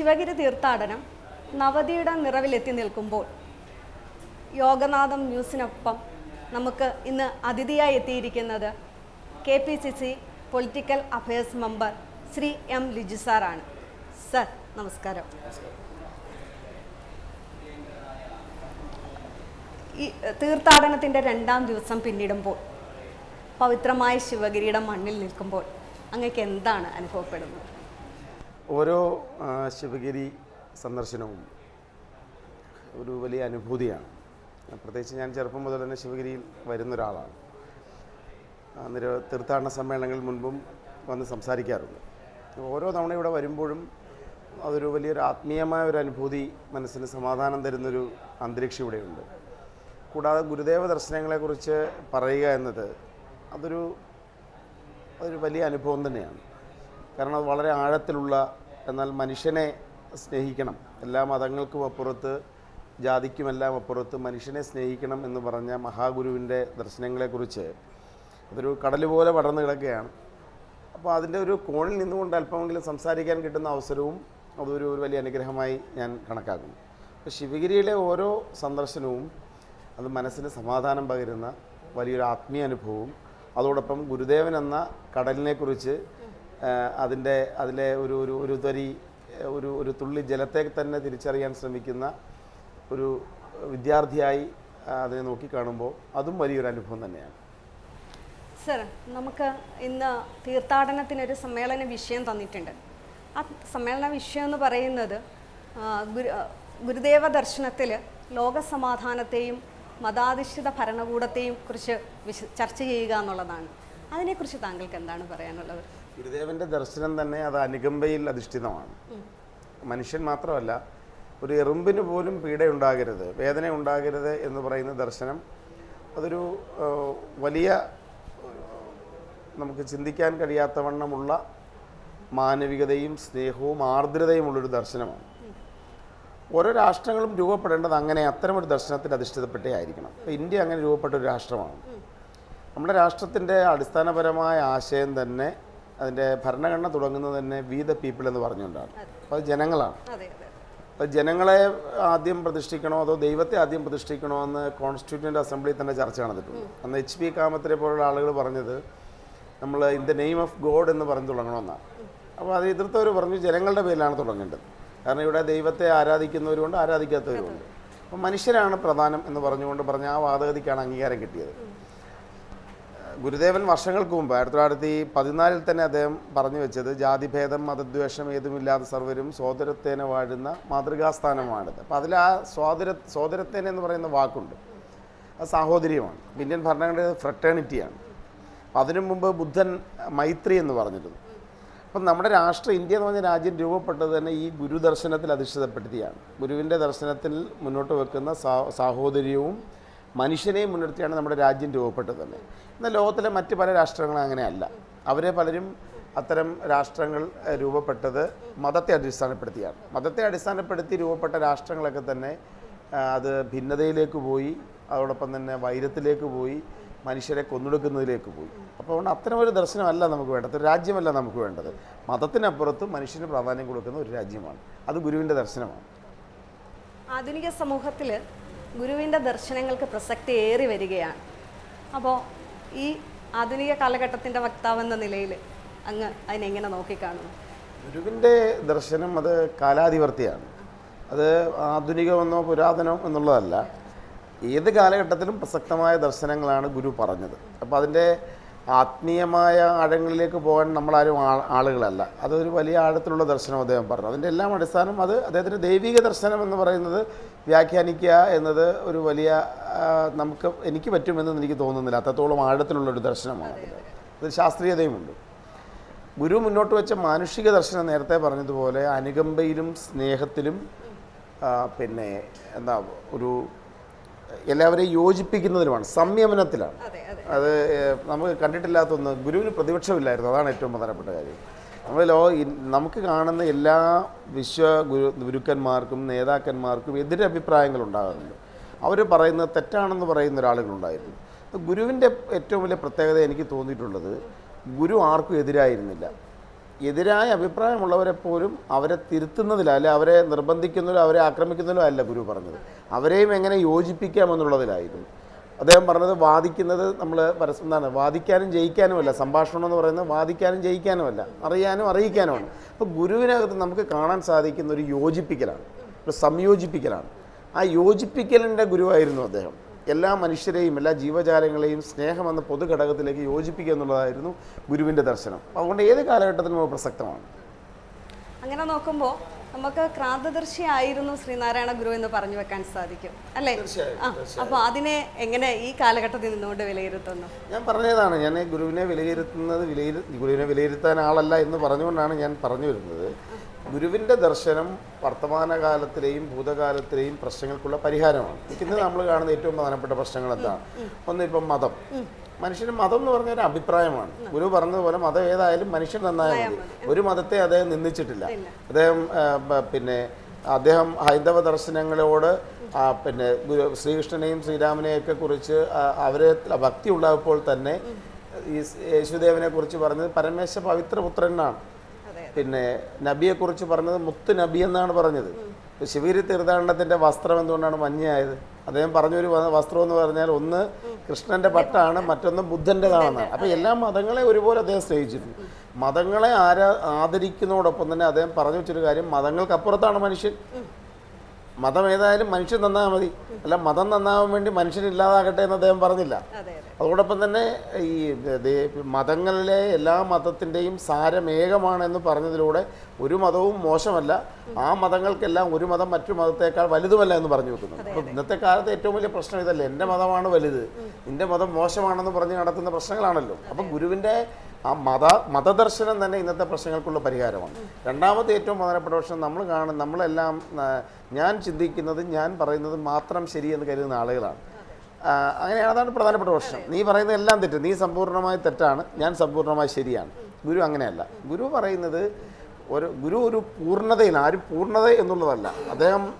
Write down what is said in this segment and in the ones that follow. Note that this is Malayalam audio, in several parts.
ശിവഗിരി തീർത്ഥാടനം നവതിയുടെ നിറവിലെത്തി നിൽക്കുമ്പോൾ യോഗനാഥം ന്യൂസിനൊപ്പം നമുക്ക് ഇന്ന് അതിഥിയായി എത്തിയിരിക്കുന്നത് K P C C political affairs member Shri M Liju സാറാണ്. സർ നമസ്കാരം. ഈ തീർത്ഥാടനത്തിന്റെ രണ്ടാം ദിവസം പിന്നിടുമ്പോൾ പവിത്രമായ ശിവഗിരിയുടെ മണ്ണിൽ നിൽക്കുമ്പോൾ അങ്ങക്ക് എന്താണ് അനുഭവപ്പെടുന്നത്? ഓരോ ശിവഗിരി സന്ദർശനവും ഒരു വലിയ അനുഭൂതിയാണ്. പ്രത്യേകിച്ച് ഞാൻ ചെറുപ്പം മുതൽ തന്നെ ശിവഗിരിയിൽ വരുന്ന ഒരാളാണ്. നിര തീർത്ഥാടന സമ്മേളനങ്ങളിൽ മുൻപും വന്ന് സംസാരിക്കാറുണ്ട്. ഓരോ തവണ ഇവിടെ വരുമ്പോഴും അതൊരു വലിയൊരു ആത്മീയമായ ഒരു അനുഭൂതി മനസ്സിന് സമാധാനം തരുന്നൊരു അന്തരീക്ഷം ഇവിടെയുണ്ട്. കൂടാതെ ഗുരുദേവ ദർശനങ്ങളെക്കുറിച്ച് പറയുക എന്നത് അതൊരു അതൊരു വലിയ അനുഭവം തന്നെയാണ്. കാരണം അത് വളരെ ആഴത്തിലുള്ള എന്നാൽ മനുഷ്യനെ സ്നേഹിക്കണം. എല്ലാ മതങ്ങൾക്കും അപ്പുറത്ത് ജാതിക്കുമെല്ലാം അപ്പുറത്ത് മനുഷ്യനെ സ്നേഹിക്കണം എന്ന് പറഞ്ഞ മഹാഗുരുവിന്റെ ദർശനങ്ങളെക്കുറിച്ച് അതൊരു കടൽ പോലെ പടർന്നു കിടക്കുകയാണ്. അപ്പോൾ അതിന്റെ ഒരു കോണിൽ നിന്നുകൊണ്ട് അല്പമെങ്കിലും സംസാരിക്കാൻ കിട്ടുന്ന അവസരവും അതൊരു ഒരു വലിയ അനുഗ്രഹമായി ഞാൻ കണക്കാക്കുന്നു. അപ്പോൾ ശിവഗിരിയിലെ ഓരോ സന്ദർശനവും അത് മനസ്സിന് സമാധാനം പകരുന്ന വലിയൊരു ആത്മീയ അനുഭവവും അതോടൊപ്പം ഗുരുദേവൻ എന്ന കടലിനെക്കുറിച്ച് അതിന്റെ അതിലെ ഒരു ഒരു ഒരു തരി ഒരു ഒരു തുള്ളി ജലത്തെ തന്നെ തിരിച്ചറിയാൻ ശ്രമിക്കുന്ന ഒരു വിദ്യാർത്ഥിയായി അതിനെ നോക്കിക്കാണുമ്പോൾ അതും വലിയൊരു അനുഭവം തന്നെയാണ്. സർ നമുക്ക് ഇന്ന് തീർത്ഥാടനത്തിനൊരു സമ്മേളന വിഷയം തന്നിട്ടുണ്ട്. ആ സമ്മേളന വിഷയം എന്ന് പറയുന്നത് ഗുരു ഗുരുദേവ ദർശനത്തിൽ ലോകസമാധാനത്തെയും മതാധിഷ്ഠിത ഭരണകൂടത്തെയും കുറിച്ച് ചർച്ച ചെയ്യുക എന്നുള്ളതാണ്. അതിനെക്കുറിച്ച് താങ്കൾക്ക് എന്താണ് പറയാനുള്ളത്? ഗുരുദേവന്റെ ദർശനം തന്നെ അത് അനുകമ്പയിൽ അധിഷ്ഠിതമാണ്. മനുഷ്യൻ മാത്രമല്ല ഒരു എറുമ്പിന് പോലും പീഡ ഉണ്ടാകരുത് വേദന ഉണ്ടാകരുത് എന്ന് പറയുന്ന ദർശനം അതൊരു വലിയ നമുക്ക് ചിന്തിക്കാൻ കഴിയാത്തവണ്ണമുള്ള മാനവികതയും സ്നേഹവും ആർദ്രതയും ഉള്ളൊരു ദർശനമാണ്. ഓരോ രാഷ്ട്രങ്ങളും രൂപപ്പെടേണ്ടത് അങ്ങനെ അത്തരമൊരു ദർശനത്തിൽ അധിഷ്ഠിതപ്പെട്ടേ ആയിരിക്കണം. ഇന്ത്യ അങ്ങനെ രൂപപ്പെട്ട ഒരു രാഷ്ട്രമാണ്. നമ്മുടെ രാഷ്ട്രത്തിന്റെ അടിസ്ഥാനപരമായ ആശയം തന്നെ അതിന്റെ ഭരണഘടന തുടങ്ങുന്നത് തന്നെ വി ദ പീപ്പിൾ എന്ന് പറഞ്ഞുകൊണ്ടാണ്. അപ്പോൾ അത് ജനങ്ങളാണ്. അപ്പോൾ ജനങ്ങളെ ആദ്യം പ്രതിഷ്ഠിക്കണോ അതോ ദൈവത്തെ ആദ്യം പ്രതിഷ്ഠിക്കണോ എന്ന് കോൺസ്റ്റിറ്റ്യൂന്റ് അസംബ്ലിയിൽ തന്നെ ചർച്ച നടന്നിട്ടുണ്ട്. അന്ന് എച്ച് പി കാമത്തിനെ പോലുള്ള ആളുകൾ പറഞ്ഞത് നമ്മൾ in the name of God എന്ന് പറഞ്ഞ് തുടങ്ങണമെന്നാണ്. അപ്പോൾ അത് എതിർത്തവർ പറഞ്ഞു ജനങ്ങളുടെ പേരിലാണ് തുടങ്ങേണ്ടത്. കാരണം ഇവിടെ ദൈവത്തെ ആരാധിക്കുന്നവരുമുണ്ട് ആരാധിക്കാത്തവരുമുണ്ട് അപ്പോൾ മനുഷ്യരാണ് പ്രധാനം എന്ന് പറഞ്ഞുകൊണ്ട് പറഞ്ഞ ആ വാദഗതിക്കാണ് അംഗീകാരം കിട്ടിയത്. ഗുരുദേവൻ വർഷങ്ങൾക്ക് മുമ്പ് ആയിരത്തി തൊള്ളായിരത്തി പതിനാലിൽ തന്നെ അദ്ദേഹം പറഞ്ഞു വെച്ചത് ജാതിഭേദം മതദ്വേഷം ഏതുമില്ലാത്ത സർവരും സോദരത്തേനെ വാഴുന്ന മാതൃകാസ്ഥാനമാണിത്. അപ്പോൾ അതിൽ ആ സ്വാതര സോദരത്തേന എന്ന് പറയുന്ന വാക്കുണ്ട്. അത് സാഹോദര്യമാണ്. ഇന്ത്യൻ ഭരണഘടന ഫ്രട്ടേണിറ്റിയാണ്. അതിനു മുമ്പ് ബുദ്ധൻ മൈത്രി എന്ന് പറഞ്ഞിരുന്നു. അപ്പം നമ്മുടെ രാഷ്ട്രം ഇന്ത്യ എന്ന് പറഞ്ഞ രാജ്യം രൂപപ്പെട്ടത് തന്നെ ഈ ഗുരുദർശനത്തിൽ അധിഷ്ഠിതപ്പെടുത്തിയാണ്. ഗുരുവിന്റെ ദർശനത്തിൽ മുന്നോട്ട് വെക്കുന്ന സാഹോദര്യവും മനുഷ്യനെയും മുൻനിർത്തിയാണ് നമ്മുടെ രാജ്യം രൂപപ്പെട്ടത് തന്നെ. എന്നാൽ ലോകത്തിലെ മറ്റ് പല രാഷ്ട്രങ്ങളും അങ്ങനെയല്ല. അവരെ പലരും അത്തരം രാഷ്ട്രങ്ങൾ രൂപപ്പെട്ടത് മതത്തെ അടിസ്ഥാനപ്പെടുത്തിയാണ്. മതത്തെ അടിസ്ഥാനപ്പെടുത്തി രൂപപ്പെട്ട രാഷ്ട്രങ്ങളൊക്കെ തന്നെ അത് ഭിന്നതയിലേക്ക് പോയി അതോടൊപ്പം തന്നെ വൈരത്തിലേക്ക് പോയി മനുഷ്യരെ കൊന്നൊടുക്കുന്നതിലേക്ക് പോയി. അപ്പോൾ അതുകൊണ്ട് അത്തരം ഒരു ദർശനമല്ല നമുക്ക് വേണ്ടത് ഒരു രാജ്യമല്ല നമുക്ക് വേണ്ടത്. മതത്തിനപ്പുറത്ത് മനുഷ്യന് പ്രാധാന്യം കൊടുക്കുന്ന ഒരു രാജ്യമാണ്. അത് ഗുരുവിന്റെ ദർശനമാണ്. ആധുനിക സമൂഹത്തിൽ ഗുരുവിന്റെ ദർശനങ്ങൾക്ക് പ്രസക്തി ഏറി വരികയാണ്. അപ്പോൾ ഈ ആധുനിക കാലഘട്ടത്തിന്റെ വക്താവെന്ന നിലയിൽ അങ്ങ് അതിനെങ്ങനെ നോക്കിക്കാണുന്നു ഗുരുവിന്റെ ദർശനം അത് കാലാധിവർത്തിയാണ് അത് ആധുനികമെന്നോ പുരാതനമോ എന്നുള്ളതല്ല. ഏത് കാലഘട്ടത്തിലും പ്രസക്തമായ ദർശനങ്ങളാണ് ഗുരു പറഞ്ഞത്. അപ്പോൾ അതിന്റെ ആത്മീയമായ ആഴങ്ങളിലേക്ക് പോകാൻ നമ്മളാരും ആളുകളല്ല. അതൊരു വലിയ ആഴത്തിലുള്ള ദർശനം അദ്ദേഹം പറഞ്ഞു. അതിന്റെ എല്ലാം അടിസ്ഥാനം അത് അദ്ദേഹത്തിന്റെ ദൈവിക ദർശനം എന്ന് പറയുന്നത് വ്യാഖ്യാനിക്കുക എന്നത് ഒരു വലിയ നമുക്ക് എനിക്ക് പറ്റുമെന്ന് എനിക്ക് തോന്നുന്നില്ല. അത്രത്തോളം ആഴത്തിലുള്ളൊരു ദർശനമാണ് അതിൽ അത് ശാസ്ത്രീയതയുമുണ്ട്. ഗുരു മുന്നോട്ട് വെച്ച മാനുഷിക ദർശനം നേരത്തെ പറഞ്ഞതുപോലെ അനുകമ്പയിലും സ്നേഹത്തിലും പിന്നെ എന്താ ഒരു എല്ലാവരെയും യോജിപ്പിക്കുന്നതിനുമാണ് സംയമനത്തിലാണ്. അതെ നമുക്ക് കണ്ടിട്ടില്ലാത്ത ഒന്ന് ഗുരുവിന് പ്രതിപക്ഷമില്ലായിരുന്നു. അതാണ് ഏറ്റവും പ്രധാനപ്പെട്ട കാര്യം. നമ്മൾ ലോ നമുക്ക് കാണുന്ന എല്ലാ വിശ്വ ഗുരു ഗുരുക്കന്മാർക്കും നേതാക്കന്മാർക്കും എതിരഭിപ്രായങ്ങൾ ഉണ്ടാകുന്നുണ്ട് അവർ പറയുന്നത് തെറ്റാണെന്ന് പറയുന്ന ഒരാളുകളുണ്ടായിരുന്നു. ഗുരുവിന്റെ ഏറ്റവും വലിയ പ്രത്യേകത എനിക്ക് തോന്നിയിട്ടുള്ളത് ഗുരു ആർക്കും എതിരായിരുന്നില്ല. എതിരായ അഭിപ്രായമുള്ളവരെ പോലും അവരെ തിരുത്തുന്നതിലോ അല്ലെ അവരെ നിർബന്ധിക്കുന്നതിലോ അവരെ ആക്രമിക്കുന്നതിലോ അല്ല ഗുരു പറഞ്ഞത്. അവരെയും എങ്ങനെ യോജിപ്പിക്കാമെന്നുള്ളതിലായിരുന്നു അദ്ദേഹം പറഞ്ഞത് വാദിക്കുന്നത് നമ്മൾ പരസ്പരം എന്താണ്? വാദിക്കാനും ജയിക്കാനുമല്ല സംഭാഷണം എന്ന് പറയുന്നത് വാദിക്കാനും ജയിക്കാനുമല്ല അറിയാനും അറിയിക്കാനുമാണ്. അപ്പോൾ ഗുരുവിനകത്ത് നമുക്ക് കാണാൻ സാധിക്കുന്ന ഒരു യോജിപ്പിക്കലാണ്. ഒരു സംയോജിപ്പിക്കലാണ്. ആ യോജിപ്പിക്കലിന്റെ ഗുരുവായിരുന്നു അദ്ദേഹം. എല്ലാ മനുഷ്യരെയും എല്ലാ ജീവജാലങ്ങളെയും സ്നേഹം എന്ന പൊതുഘടകത്തിലേക്ക് യോജിപ്പിക്കുക എന്നുള്ളതായിരുന്നു ഗുരുവിന്റെ ദർശനം. അതുകൊണ്ട് ഏത് കാലഘട്ടത്തിനും പ്രസക്തമാണ്? അങ്ങനെ നോക്കുമ്പോൾ നമുക്ക് ക്രാന്തദർശിയായിരുന്നു ശ്രീനാരായണ ഗുരു എന്ന് പറഞ്ഞു വെക്കാൻ സാധിക്കും അല്ലേ? ആ അപ്പോൾ അതിനെ എങ്ങനെ ഈ കാലഘട്ടത്തിൽ നിന്നുകൊണ്ട് വിലയിരുത്തുന്നു? ഞാൻ പറഞ്ഞതാണ് ഞാൻ ഗുരുവിനെ വിലയിരുത്തുന്നത് വിലയിരു ഗുരുവിനെ വിലയിരുത്താൻ ആളല്ല എന്ന് പറഞ്ഞുകൊണ്ടാണ് ഞാൻ പറഞ്ഞു വരുന്നത്. ഗുരുവിന്റെ ദർശനം വർത്തമാനകാലത്തിലെയും ഭൂതകാലത്തിലെയും പ്രശ്നങ്ങൾക്കുള്ള പരിഹാരമാണ്. ഇന്ന് നമ്മൾ കാണുന്ന ഏറ്റവും പ്രധാനപ്പെട്ട പ്രശ്നങ്ങൾ എന്താണ്? ഒന്ന് ഇപ്പം മതം. മനുഷ്യന് മതം എന്ന് പറഞ്ഞ ഒരു അഭിപ്രായമാണ്. ഗുരു പറഞ്ഞതുപോലെ മതം ഏതായാലും മനുഷ്യൻ നന്നായാൽ മതി. ഒരു മതത്തെ അദ്ദേഹം നിന്ദിച്ചിട്ടില്ല. അദ്ദേഹം പിന്നെ അദ്ദേഹം ഹൈന്ദവ ദർശനങ്ങളോട് പിന്നെ ഗുരു ശ്രീകൃഷ്ണനെയും ശ്രീരാമനെയൊക്കെ കുറിച്ച് അവരെ ഭക്തി ഉള്ളപ്പോൾ തന്നെ ഈ യേശുദേവനെ കുറിച്ച് പറഞ്ഞത് പരമേശ്വര പവിത്രപുത്രനാണ് പിന്നെ നബിയെ കുറിച്ച് പറഞ്ഞത് മുത്ത് നബി എന്നാണ് പറഞ്ഞത്. ശിവഗിരി തീർത്ഥാടനത്തിന്റെ വസ്ത്രം എന്തുകൊണ്ടാണ് മഞ്ഞയായത്? അദ്ദേഹം പറഞ്ഞൊരു വസ്ത്രം എന്ന് പറഞ്ഞാൽ ഒന്ന് കൃഷ്ണന്റെ പട്ടാണ് മറ്റൊന്ന് ബുദ്ധന്റെതാണ് അപ്പൊ എല്ലാ മതങ്ങളെ ഒരുപോലെ അദ്ദേഹം സ്നേഹിച്ചിരുന്നു. മതങ്ങളെ ആരാ ആദരിക്കുന്നതോടൊപ്പം തന്നെ അദ്ദേഹം പറഞ്ഞു വെച്ചൊരു കാര്യം മതങ്ങൾക്കപ്പുറത്താണ് മനുഷ്യൻ. മതം ഏതായാലും മനുഷ്യൻ നന്നാ മതി. അല്ല മതം നന്നാവാൻ വേണ്ടി മനുഷ്യൻ ഇല്ലാതാകട്ടെ എന്ന് അദ്ദേഹം പറഞ്ഞില്ല. അതെ അതെ. അതോടൊപ്പം തന്നെ ഈ മതങ്ങളിലെ എല്ലാ മതത്തിന്റെയും സാരമേകമാണെന്ന് പറഞ്ഞതിലൂടെ ഒരു മതവും മോശമല്ല. ആ മതങ്ങൾക്കെല്ലാം ഒരു മതം മറ്റു മതത്തേക്കാൾ വലുതുമല്ല എന്ന് പറഞ്ഞു വെക്കുന്നു. അപ്പം ഇന്നത്തെ കാലത്ത് ഏറ്റവും വലിയ പ്രശ്നം ഇതല്ല? എന്റെ മതമാണ് വലുത്. നിന്റെ മതം മോശമാണെന്ന് പറഞ്ഞ് നടത്തുന്ന പ്രശ്നങ്ങളാണല്ലോ. അപ്പം ഗുരുവിന്റെ ആ മത മതദർശനം തന്നെ ഇന്നത്തെ പ്രശ്നങ്ങൾക്കുള്ള പരിഹാരമാണ്. രണ്ടാമത്തെ ഏറ്റവും പ്രധാനപ്പെട്ട പ്രശ്നം നമ്മൾ കാണും നമ്മളെല്ലാം ഞാൻ ചിന്തിക്കുന്നതും ഞാൻ പറയുന്നതും മാത്രം ശരിയെന്ന് കരുതുന്ന ആളുകളാണ്. ആ, അങ്ങനെയാണ് അതാണ് പ്രധാനപ്പെട്ട പ്രശ്നം. നീ പറയുന്നത് എല്ലാം തെറ്റ്. നീ സമ്പൂർണമായി തെറ്റാണ്. ഞാൻ സമ്പൂർണമായി ശരിയാണ്. ഗുരു അങ്ങനെയല്ല. ഗുരു പറയുന്നത് ഒരു ഗുരു ഒരു പൂർണതയിൽ ആരും പൂർണത എന്നുള്ളതല്ല. അദ്ദേഹം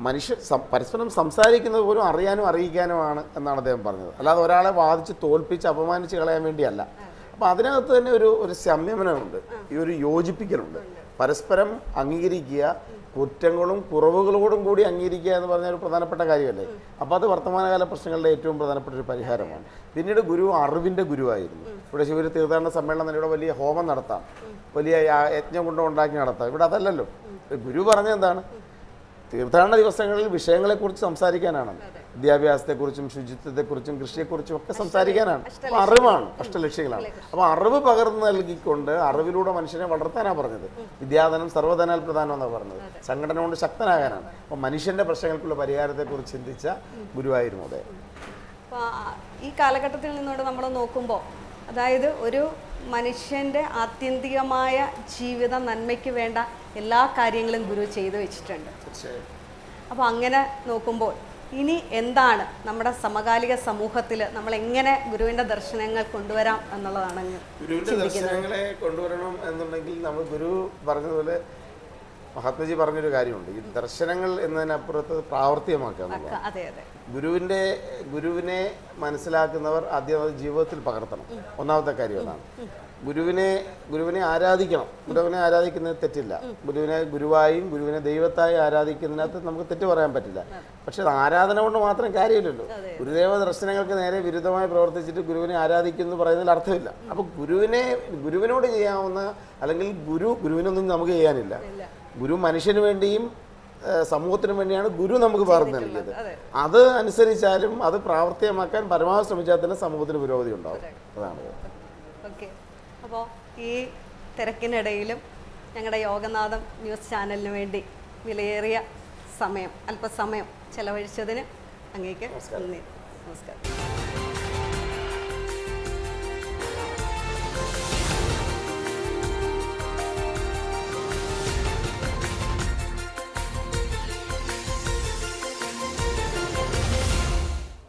മനുഷ്യ പരസ്പരം സംസാരിക്കുന്നത് പോലും അറിയാനും അറിയിക്കാനുമാണ് എന്നാണ് അദ്ദേഹം പറഞ്ഞത്. അല്ലാതെ ഒരാളെ വാദിച്ച് തോൽപ്പിച്ച് അപമാനിച്ച് കളയാൻ വേണ്ടിയല്ല. അപ്പോൾ അതിനകത്ത് തന്നെ ഒരു ഒരു സംയമനമുണ്ട്. ഈ ഒരു യോജിപ്പിക്കലുണ്ട്. പരസ്പരം അംഗീകരിക്കുക കുറ്റങ്ങളും കുറവുകളോടും കൂടി അംഗീകരിക്കുക എന്ന് പറഞ്ഞ ഒരു പ്രധാനപ്പെട്ട കാര്യമല്ലേ? അപ്പോൾ അത് വർത്തമാനകാല പ്രശ്നങ്ങളുടെ ഏറ്റവും പ്രധാനപ്പെട്ട ഒരു പരിഹാരമാണ്. പിന്നീട് ഗുരു അറിവിന്റെ ഗുരുവായിരുന്നു. ഇവിടെ ശിവരി തീർത്ഥാടന സമ്മേളനം ഇവിടെ വലിയ ഹോമം നടത്താം. വലിയ യജ്ഞം കൊണ്ട് ഉണ്ടാക്കി നടത്താം. ഇവിടെ അതല്ലല്ലോ. ഗുരു പറഞ്ഞെന്താണ് തീർത്ഥാടന ദിവസങ്ങളിൽ വിഷയങ്ങളെക്കുറിച്ച് സംസാരിക്കാനാണ്. വിദ്യാഭ്യാസത്തെക്കുറിച്ചും ശുചിത്വത്തെക്കുറിച്ചും കൃഷിയെക്കുറിച്ചും ഒക്കെ സംസാരിക്കാനാണ്. അപ്പോൾ അറിവാണ് അഷ്ടലക്ഷ്യങ്ങളാണ് അപ്പോൾ അറിവ് പകർന്നു നൽകിക്കൊണ്ട് അറിവിലൂടെ മനുഷ്യനെ വളർത്താനാണ് പറഞ്ഞത്. വിദ്യാധനം സർവധനാൽ പ്രധാനം എന്നാണ് പറഞ്ഞത് സംഘടന കൊണ്ട് ശക്തനാകാനാണ്. അപ്പോൾ മനുഷ്യന്റെ പ്രശ്നങ്ങൾക്കുള്ള പരിഹാരത്തെക്കുറിച്ച് ചിന്തിച്ച ഗുരുവായിരുന്നു അതെ ഈ കാലഘട്ടത്തിൽ നിന്നുകൊണ്ട് നമ്മൾ നോക്കുമ്പോൾ അതായത് ഒരു മനുഷ്യന്റെ ആത്യന്തികമായ ജീവിത നന്മയ്ക്ക് വേണ്ട എല്ലാ കാര്യങ്ങളും ഗുരു ചെയ്തു വെച്ചിട്ടുണ്ട്. അപ്പോൾ അങ്ങനെ നോക്കുമ്പോൾ ഇനി എന്താണ് നമ്മുടെ സമകാലിക സമൂഹത്തിൽ നമ്മൾ എങ്ങനെ ഗുരുവിന്റെ ദർശനങ്ങൾ കൊണ്ടുവരാം എന്നുള്ളതാണ് ഗുരുവിന്റെ ദർശനങ്ങളെ കൊണ്ടുവരണം എന്നുണ്ടെങ്കിൽ നമ്മൾ ഗുരു പറഞ്ഞതുപോലെ മഹാത്മജി പറഞ്ഞൊരു കാര്യമുണ്ട്. ഈ ദർശനങ്ങൾ എന്നതിനപ്പുറത്ത് പ്രാവർത്തികമാക്കുക അതെ ഗുരുവിന്റെ ഗുരുവിനെ മനസ്സിലാക്കുന്നവർ ആദ്യം അത് ജീവിതത്തിൽ പകർത്തണം. ഒന്നാമത്തെ കാര്യം അതാണ്. ഗുരുവിനെ ഗുരുവിനെ ആരാധിക്കണം. ഗുരുവിനെ ആരാധിക്കുന്നത് തെറ്റില്ല. ഗുരുവിനെ ഗുരുവായും ഗുരുവിനെ ദൈവത്തായും ആരാധിക്കുന്നതിനകത്ത് നമുക്ക് തെറ്റ് പറയാൻ പറ്റില്ല. പക്ഷെ അത് ആരാധന കൊണ്ട് മാത്രം കാര്യമില്ലല്ലോ. ഗുരുദേവ ദർശനങ്ങൾക്ക് നേരെ വിരുദ്ധമായി പ്രവർത്തിച്ചിട്ട് ഗുരുവിനെ ആരാധിക്കുന്നു എന്ന് പറയുന്നതിൽ അർത്ഥമില്ല. അപ്പോൾ ഗുരുവിനെ ഗുരുവിനോട് ചെയ്യാവുന്ന അല്ലെങ്കിൽ ഗുരു ഗുരുവിനൊന്നും നമുക്ക് ചെയ്യാനില്ല. ഗുരു മനുഷ്യന് വേണ്ടിയും സമൂഹത്തിന് വേണ്ടിയാണ് ഗുരു നമുക്ക് പറഞ്ഞു നൽകിയത് അത്. അനുസരിച്ചാലും അത് പ്രാവർത്തികമാക്കാൻ പരമാവധി ശ്രമിച്ചാൽ തന്നെ സമൂഹത്തിന് പുരോഗതി ഉണ്ടാവും. അതാണ്. അപ്പോൾ ഈ തിരക്കിനിടയിലും ഞങ്ങളുടെ യോഗനാഥം ന്യൂസ് ചാനലിന് വേണ്ടി വിലയേറിയ സമയം അല്പസമയം ചെലവഴിച്ചതിന് അങ്ങേക്ക് നന്ദി. നമസ്കാരം.